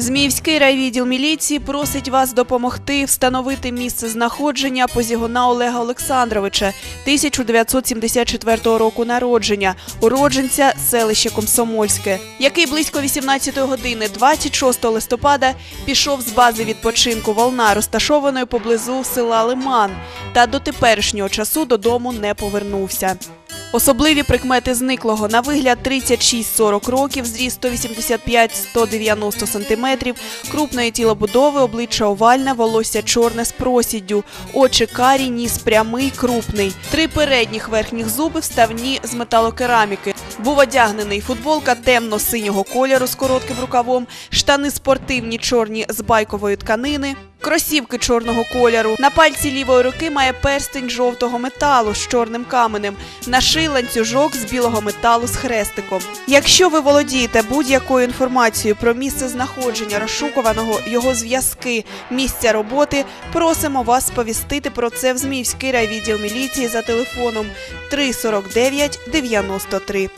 Зміївський райвідділ міліції просить вас допомогти встановити місце знаходження позігуна Олега Олександровича 1974 року народження, уродженця селища Комсомольське, який близько 18 години 26 листопада пішов з бази відпочинку Волна, розташованої поблизу села Лиман, та до теперішнього часу додому не повернувся. Особливі прикмети зниклого. На вигляд 36-40 років, зріст 185-190 см, крупної тілобудови, обличчя овальне, волосся чорне з просіддю, очі карі, ніс прямий, крупний. Три передніх верхніх зуби вставні з металокераміки. Був одягнений. Футболка темно-синього кольору з коротким рукавом, штани спортивні чорні з байкової тканини, кросівки чорного кольору. На пальці лівої руки має перстень жовтого металу з чорним каменем. На шиї ланцюжок з білого металу з хрестиком. Якщо ви володієте будь-якою інформацією про місце знаходження розшукуваного, його зв'язки, місця роботи, просимо вас сповістити про це в Зміївський райвідділ міліції за телефоном 349 93.